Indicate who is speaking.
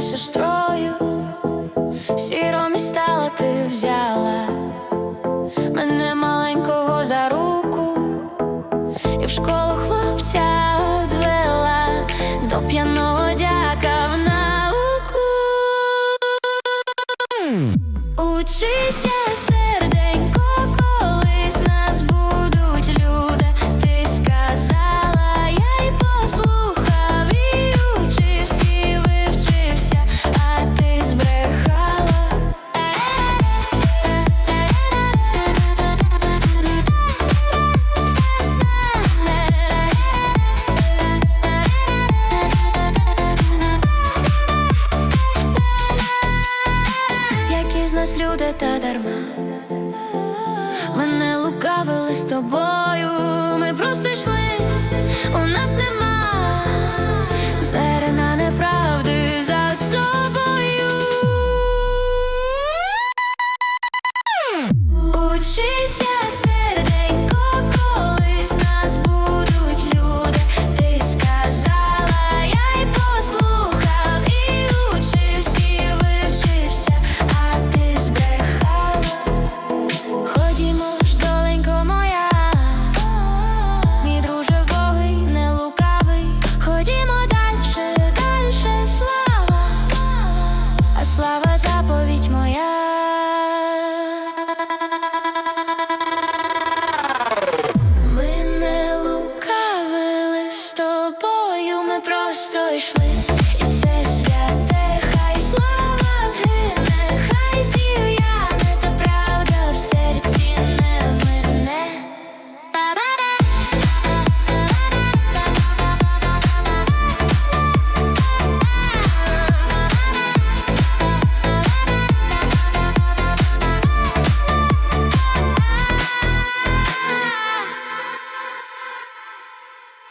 Speaker 1: сестрою, сіром і стала ти взяла мене маленького за руку, і в школу хлопця одвела до п'яного дяка в науку. Учися, серденько, нас люди та дарма Ми не лукавили з тобою, ми просто йшли, у нас нема зерна неправди за собою. Учися, просто йшли.